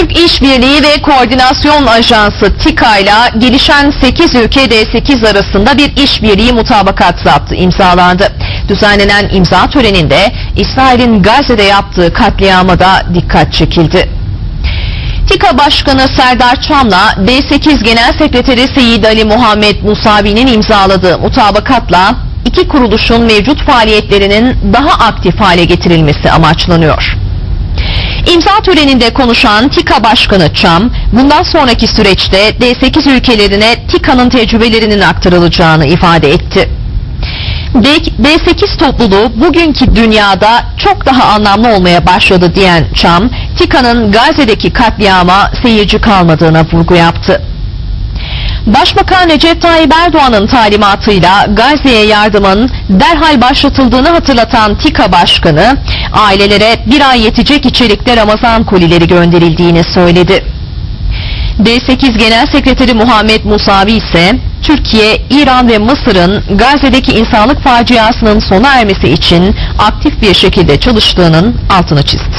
Türk İşbirliği ve Koordinasyon Ajansı TİKA ile gelişen 8 ülke D8 arasında bir işbirliği mutabakat zaptı imzalandı. Düzenlenen imza töreninde İsrail'in Gazze'de yaptığı katliama da dikkat çekildi. TİKA Başkanı Serdar Çam'la D8 Genel Sekreteri Seyyid Ali Muhammed Musavi'nin imzaladığı mutabakatla iki kuruluşun mevcut faaliyetlerinin daha aktif hale getirilmesi amaçlanıyor. İmza töreninde konuşan TİKA Başkanı Çam, bundan sonraki süreçte D8 ülkelerine TİKA'nın tecrübelerinin aktarılacağını ifade etti. D- D8 topluluğu bugünkü dünyada çok daha anlamlı olmaya başladı diyen Çam, TİKA'nın Gazze'deki katliama seyirci kalmadığına vurgu yaptı. Başbakan Recep Tayyip Erdoğan'ın talimatıyla Gazze'ye yardımın derhal başlatıldığını hatırlatan TİKA Başkanı, ailelere bir ay yetecek içerikte Ramazan kolileri gönderildiğini söyledi. D8 Genel Sekreteri Muhammed Musavi ise Türkiye, İran ve Mısır'ın Gazze'deki insanlık faciasının sona ermesi için aktif bir şekilde çalıştığının altını çizdi.